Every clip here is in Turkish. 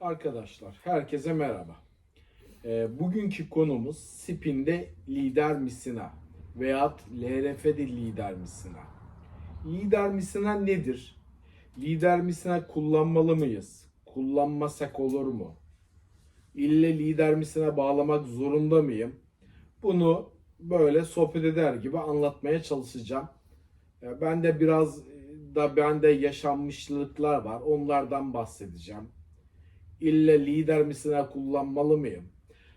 Arkadaşlar herkese merhaba. Ee, bugünkü konumuz spinde lider misina veyahut LRF'de lider misina. Lider misina nedir? Lider misina kullanmalı mıyız? Kullanmasak olur mu? İlle lider misina bağlamak zorunda mıyım? Bunu böyle sohbet eder gibi anlatmaya çalışacağım. Ee, Ben de biraz da bende yaşanmışlıklar var. Onlardan bahsedeceğim ille lider misine kullanmalı mıyım?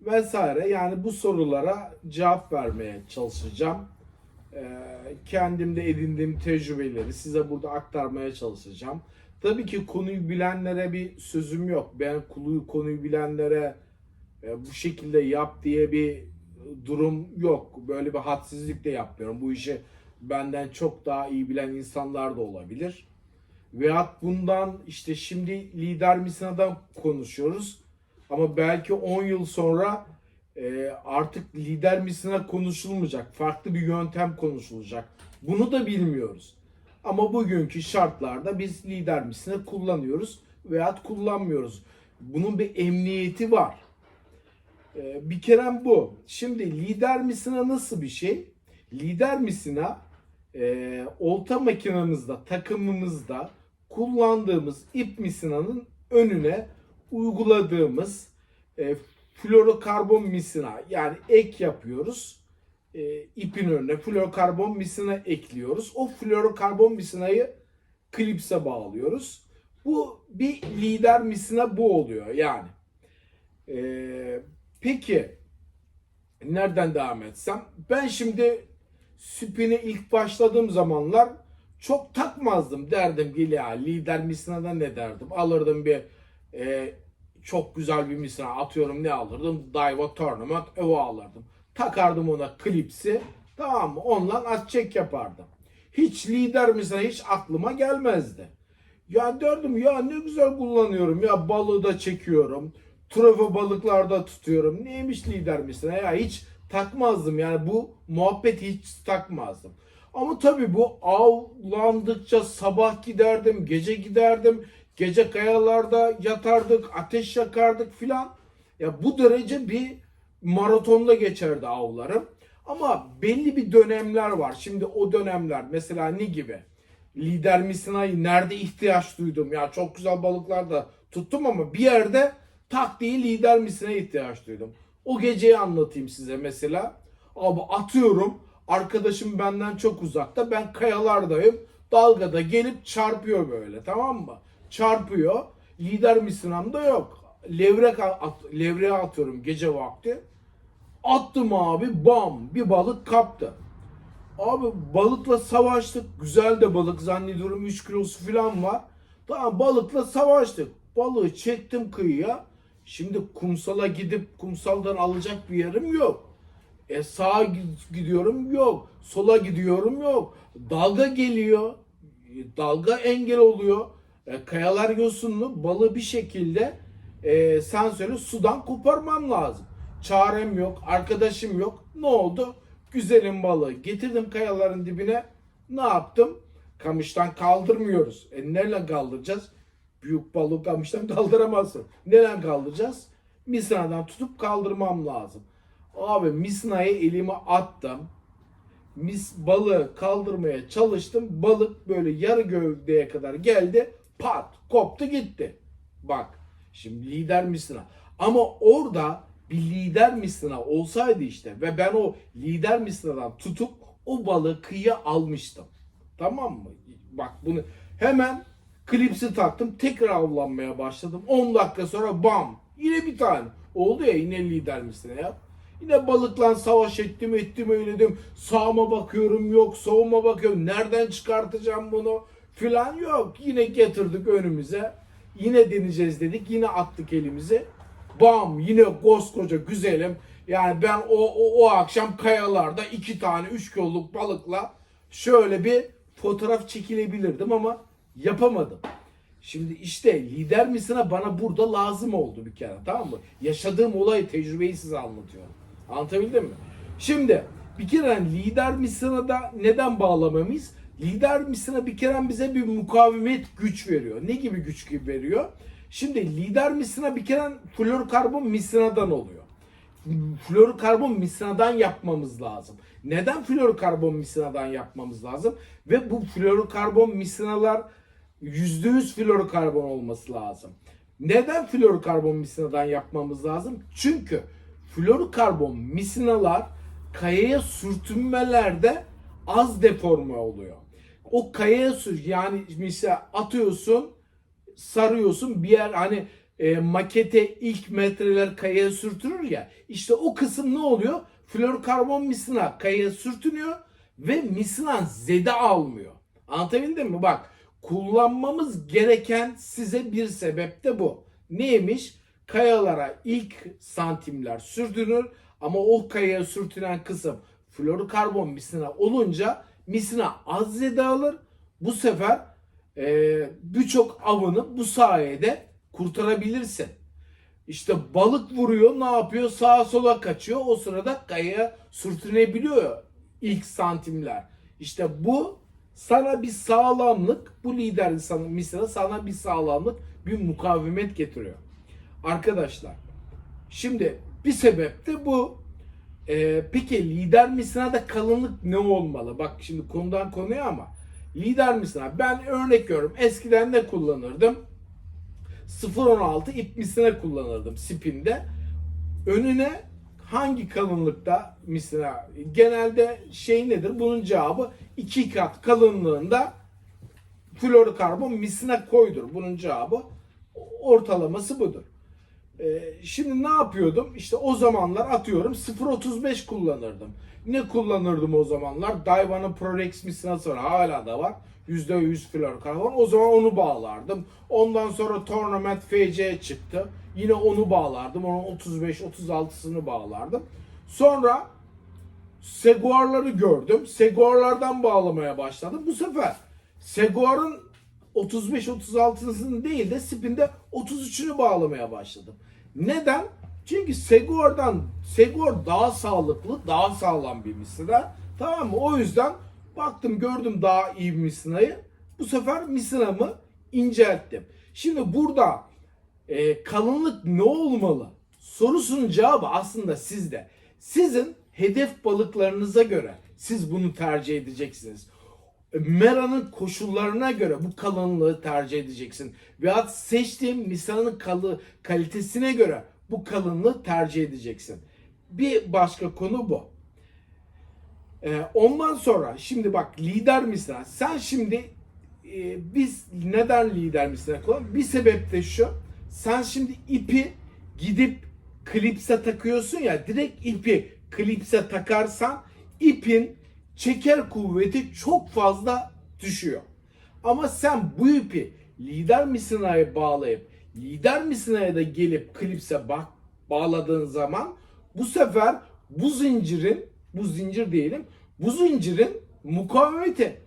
Vesaire yani bu sorulara cevap vermeye çalışacağım. Ee, kendimde edindiğim tecrübeleri size burada aktarmaya çalışacağım. Tabii ki konuyu bilenlere bir sözüm yok. Ben konuyu, konuyu bilenlere e, bu şekilde yap diye bir durum yok. Böyle bir hadsizlik de yapmıyorum. Bu işi benden çok daha iyi bilen insanlar da olabilir. Veyahut bundan işte şimdi lider misinadan konuşuyoruz. Ama belki 10 yıl sonra e, artık lider misina konuşulmayacak. Farklı bir yöntem konuşulacak. Bunu da bilmiyoruz. Ama bugünkü şartlarda biz lider misina kullanıyoruz veyahut kullanmıyoruz. Bunun bir emniyeti var. E, bir kere bu. Şimdi lider misina nasıl bir şey? Lider misina e, olta makinamızda, takımımızda kullandığımız ip misinanın önüne uyguladığımız e, florokarbon misina yani ek yapıyoruz. E, ipin önüne florokarbon misina ekliyoruz. O florokarbon misinayı klipse bağlıyoruz. Bu bir lider misina bu oluyor yani. E, peki nereden devam etsem? Ben şimdi Süpin'e ilk başladığım zamanlar çok takmazdım. Derdim ki ya lider misinadan ne derdim? Alırdım bir e, çok güzel bir misina atıyorum ne alırdım? Daiwa Tournament Evo alırdım. Takardım ona klipsi tamam mı? Onunla az çek yapardım. Hiç lider misina hiç aklıma gelmezdi. Ya derdim ya ne güzel kullanıyorum ya balığı da çekiyorum trofeo balıklarda tutuyorum. Neymiş lider misina ya hiç takmazdım. Yani bu muhabbet hiç takmazdım ama tabii bu avlandıkça sabah giderdim, gece giderdim. Gece kayalarda yatardık, ateş yakardık filan. Ya bu derece bir maratonda geçerdi avlarım. Ama belli bir dönemler var. Şimdi o dönemler mesela ne gibi? Lider misinayı nerede ihtiyaç duydum? Ya çok güzel balıklar da tuttum ama bir yerde tak diye lider misinaya ihtiyaç duydum. O geceyi anlatayım size mesela. Abi atıyorum Arkadaşım benden çok uzakta. Ben kayalardayım. Dalgada gelip çarpıyor böyle tamam mı? Çarpıyor. Lider misinam da yok. Levrek at, levreğe atıyorum gece vakti. Attım abi bam bir balık kaptı. Abi balıkla savaştık. Güzel de balık zannediyorum 3 kilosu falan var. Tamam balıkla savaştık. Balığı çektim kıyıya. Şimdi kumsala gidip kumsaldan alacak bir yerim yok. E sağa gidiyorum yok. Sola gidiyorum yok. Dalga geliyor. Dalga engel oluyor. E, kayalar yosunlu. Balığı bir şekilde e, sen söyle sudan koparmam lazım. Çarem yok. Arkadaşım yok. Ne oldu? Güzelim balığı. Getirdim kayaların dibine. Ne yaptım? Kamıştan kaldırmıyoruz. E neyle kaldıracağız? Büyük balığı kamıştan kaldıramazsın. Neyle kaldıracağız? Misinadan tutup kaldırmam lazım. Abi misnayı elime attım. Mis balığı kaldırmaya çalıştım. Balık böyle yarı gövdeye kadar geldi. Pat koptu gitti. Bak şimdi lider misina. Ama orada bir lider misina olsaydı işte ve ben o lider misinadan tutup o balığı kıyıya almıştım. Tamam mı? Bak bunu hemen klipsi taktım. Tekrar avlanmaya başladım. 10 dakika sonra bam yine bir tane. Oldu ya yine lider misina ya. Yine balıkla savaş ettim ettim öyledim. Sağıma bakıyorum yok soğuma bakıyorum. Nereden çıkartacağım bunu filan yok. Yine getirdik önümüze. Yine deneyeceğiz dedik. Yine attık elimize. Bam yine koskoca güzelim. Yani ben o, o, o akşam kayalarda iki tane üç kiloluk balıkla şöyle bir fotoğraf çekilebilirdim ama yapamadım. Şimdi işte lider misina bana burada lazım oldu bir kere tamam mı? Yaşadığım olayı tecrübeyi size anlatıyorum. Anlatabildim mi? Şimdi bir kere lider misina da neden bağlamamız? Lider misina bir kere bize bir mukavemet güç veriyor. Ne gibi güç gibi veriyor? Şimdi lider misina bir kere florokarbon misinadan oluyor. Florokarbon misinadan yapmamız lazım. Neden florokarbon misinadan yapmamız lazım? Ve bu florokarbon misinalar %100 florokarbon olması lazım. Neden florokarbon misinadan yapmamız lazım? Çünkü florokarbon misinalar kayaya sürtünmelerde az deforme oluyor. O kayaya sür yani mesela atıyorsun sarıyorsun bir yer hani e, makete ilk metreler kayaya sürtünür ya işte o kısım ne oluyor? Florokarbon misina kayaya sürtünüyor ve misina zede almıyor. Anlatabildim mi? Bak kullanmamız gereken size bir sebep de bu. Neymiş? Kayalara ilk santimler sürtünür ama o kayaya sürtünen kısım florokarbon misina olunca misina az zede alır. Bu sefer e, birçok avını bu sayede kurtarabilirsin. İşte balık vuruyor ne yapıyor sağa sola kaçıyor o sırada kayaya sürtünebiliyor ilk santimler. İşte bu sana bir sağlamlık bu lider sana misina sana bir sağlamlık bir mukavemet getiriyor. Arkadaşlar şimdi bir sebep de bu. Ee, peki lider misinada kalınlık ne olmalı? Bak şimdi konudan konuya ama lider misina ben örnek veriyorum eskiden ne kullanırdım? 0.16 ip misina kullanırdım spinde. Önüne hangi kalınlıkta misina? Genelde şey nedir? Bunun cevabı iki kat kalınlığında florokarbon misina koydur. Bunun cevabı ortalaması budur. Ee, şimdi ne yapıyordum? İşte o zamanlar atıyorum 0.35 kullanırdım. Ne kullanırdım o zamanlar? Daiwa'nın Prorex misinası var. Hala da var. %100 florokarbon. O zaman onu bağlardım. Ondan sonra Tournament FC çıktı. Yine onu bağlardım. Onun 35-36'sını bağlardım. Sonra Seguar'ları gördüm. Seguar'lardan bağlamaya başladım. Bu sefer Seguar'ın 35-36'sını değil de spinde 33'ünü bağlamaya başladım. Neden? Çünkü Seguar'dan Seguar daha sağlıklı, daha sağlam bir misina. Tamam mı? O yüzden baktım gördüm daha iyi bir misinayı. Bu sefer misinamı incelttim. Şimdi burada e, kalınlık ne olmalı? Sorusunun cevabı aslında sizde. Sizin hedef balıklarınıza göre siz bunu tercih edeceksiniz. Mera'nın koşullarına göre bu kalınlığı tercih edeceksin. Veya seçtiğin misanın kalı, kalitesine göre bu kalınlığı tercih edeceksin. Bir başka konu bu. Ee, ondan sonra şimdi bak lider misina. Sen şimdi e, biz neden lider misina kullan? Bir sebep de şu. Sen şimdi ipi gidip klipse takıyorsun ya direkt ipi klipse takarsan ipin çeker kuvveti çok fazla düşüyor. Ama sen bu ipi lider misinaya bağlayıp lider misinaya da gelip klipse bak bağladığın zaman bu sefer bu zincirin bu zincir diyelim bu zincirin mukavemeti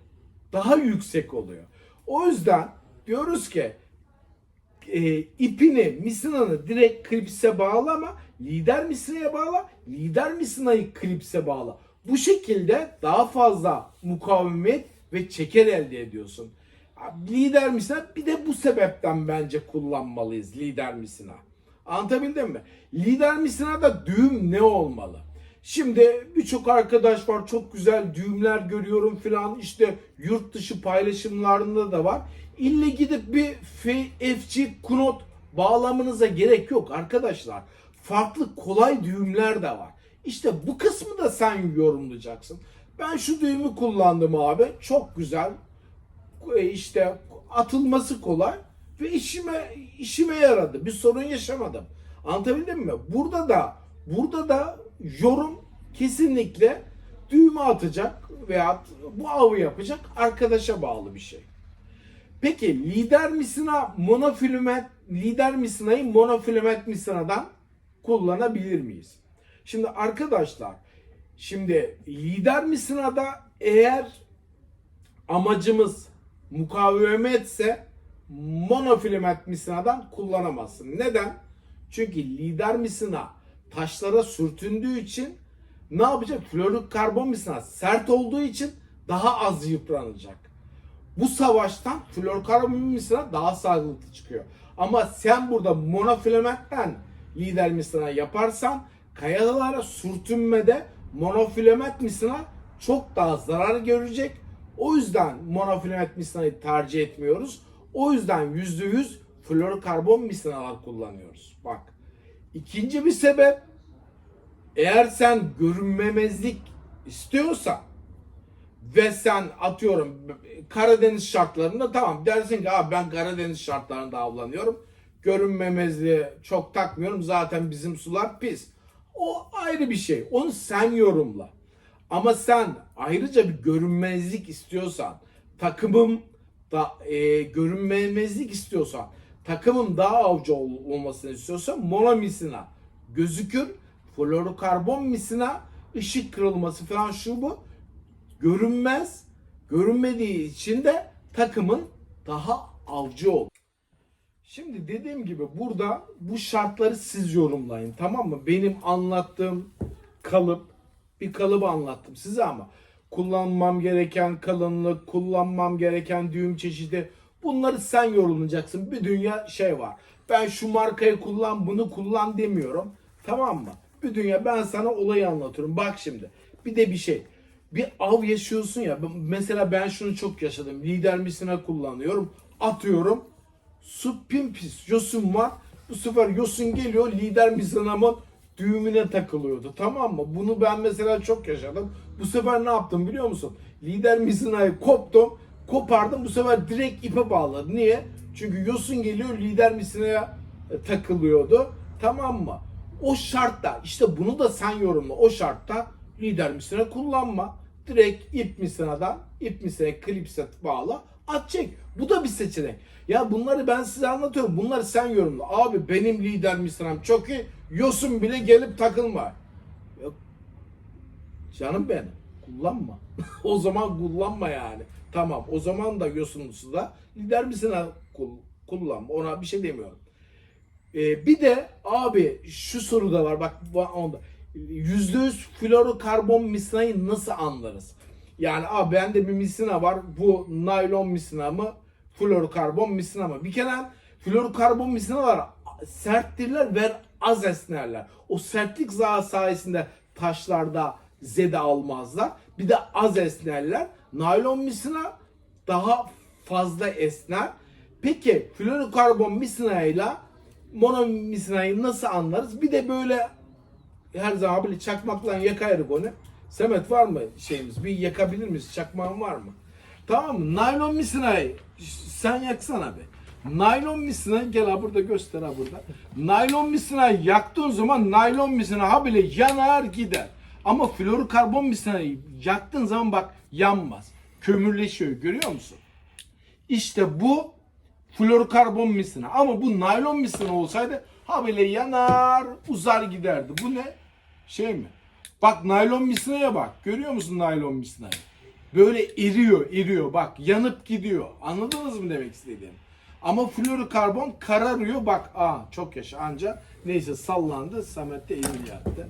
daha yüksek oluyor. O yüzden diyoruz ki e, ipini, misinanı direkt klipse bağlama, lider misinaya bağla, lider misinayı klipse bağla. Bu şekilde daha fazla mukavemet ve çeker elde ediyorsun. Lider misina bir de bu sebepten bence kullanmalıyız lider misina. Anlatabildim mi? Lider misinada düğüm ne olmalı? Şimdi birçok arkadaş var çok güzel düğümler görüyorum filan işte yurt dışı paylaşımlarında da var. İlle gidip bir FC Kunot bağlamanıza gerek yok arkadaşlar. Farklı kolay düğümler de var. İşte bu kısmı da sen yorumlayacaksın. Ben şu düğümü kullandım abi. Çok güzel. E, işte atılması kolay ve işime işime yaradı. Bir sorun yaşamadım. Anlatabildim mi? Burada da burada da yorum kesinlikle düğme atacak veya bu avı yapacak arkadaşa bağlı bir şey. Peki lider misina monofilament lider misinayı monofilament misinadan kullanabilir miyiz? Şimdi arkadaşlar şimdi lider misinada eğer amacımız mukavemetse monofilament misinadan kullanamazsın. Neden? Çünkü lider misina taşlara sürtündüğü için ne yapacak? Florokarbon misina sert olduğu için daha az yıpranacak. Bu savaştan florokarbon misina daha sağlıklı çıkıyor. Ama sen burada monofilamentten lider misina yaparsan kayalara sürtünmede monofilament misina çok daha zarar görecek. O yüzden monofilament misinayı tercih etmiyoruz. O yüzden %100 florokarbon misinalar kullanıyoruz. Bak. İkinci bir sebep eğer sen görünmemezlik istiyorsan ve sen atıyorum Karadeniz şartlarında tamam dersin ki abi ben Karadeniz şartlarında avlanıyorum. Görünmemezliği çok takmıyorum. Zaten bizim sular pis. O ayrı bir şey. Onu sen yorumla. Ama sen ayrıca bir görünmezlik istiyorsan, takımım da e, görünmemezlik istiyorsan, takımım daha avcı ol- olmasını istiyorsan monomisina gözükür. Florokarbon misina ışık kırılması falan şu bu görünmez. Görünmediği için de takımın daha avcı olur. Şimdi dediğim gibi burada bu şartları siz yorumlayın tamam mı? Benim anlattığım kalıp bir kalıbı anlattım size ama kullanmam gereken kalınlık, kullanmam gereken düğüm çeşidi bunları sen yorumlayacaksın. Bir dünya şey var. Ben şu markayı kullan, bunu kullan demiyorum. Tamam mı? Bir dünya ben sana olayı anlatıyorum. Bak şimdi. Bir de bir şey. Bir av yaşıyorsun ya. Mesela ben şunu çok yaşadım. Lider misine kullanıyorum. Atıyorum. Su pimpis. Yosun var. Bu sefer yosun geliyor. Lider misinamın düğümüne takılıyordu. Tamam mı? Bunu ben mesela çok yaşadım. Bu sefer ne yaptım biliyor musun? Lider misinayı koptum. Kopardım. Bu sefer direkt ipe bağladım. Niye? Çünkü yosun geliyor. Lider misinaya e, takılıyordu. Tamam mı? O şartta işte bunu da sen yorumla. O şartta lider misine kullanma. Direkt ip misinadan ip misine klipse bağla. At çek. Bu da bir seçenek. Ya bunları ben size anlatıyorum. Bunları sen yorumla. Abi benim lider misinam çok iyi. Yosun bile gelip takılma. Ya, canım benim. Kullanma. o zaman kullanma yani. Tamam o zaman da yosunlusu da lider misina kul- kullanma. Ona bir şey demiyorum. Ee, bir de abi şu soru da var bak onda. %100 florokarbon misinayı nasıl anlarız? Yani abi bende bir misina var. Bu naylon misina mı? Florokarbon misina mı? Bir kere florokarbon misinalar serttirler ve az esnerler. O sertlik za- sayesinde taşlarda zede almazlar. Bir de az esnerler. Naylon misina daha fazla esner. Peki florokarbon misinayla monomisinayı nasıl anlarız? Bir de böyle her zaman böyle çakmakla yakayırık onu. Semet var mı şeyimiz? Bir yakabilir miyiz? Çakmağın var mı? Tamam mı? Naylon misinayı sen yaksana be. Naylon misinayı gel ha burada göster ha burada. Naylon misinayı yaktığın zaman naylon misina ha bile yanar gider. Ama florokarbon misinayı yaktığın zaman bak yanmaz. Kömürleşiyor görüyor musun? İşte bu florokarbon misina. Ama bu naylon misina olsaydı ha böyle yanar uzar giderdi. Bu ne? Şey mi? Bak naylon misinaya bak. Görüyor musun naylon misinayı? Böyle eriyor, eriyor. Bak yanıp gidiyor. Anladınız mı demek istediğim? Ama florokarbon kararıyor. Bak aa çok yaşa anca. Neyse sallandı. Samet de elini yattı.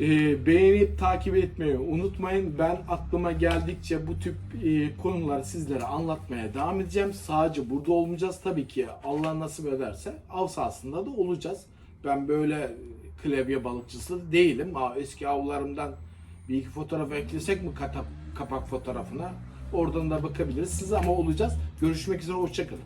Ee, beğenip takip etmeyi unutmayın. Ben aklıma geldikçe bu tip e, konuları sizlere anlatmaya devam edeceğim. Sadece burada olmayacağız. Tabii ki Allah nasip ederse av sahasında da olacağız. Ben böyle klavye balıkçısı değilim. Aa, eski avlarımdan bir iki fotoğraf eklesek mi kata- kapak fotoğrafına? Oradan da bakabiliriz. Siz ama olacağız. Görüşmek üzere. Hoşçakalın.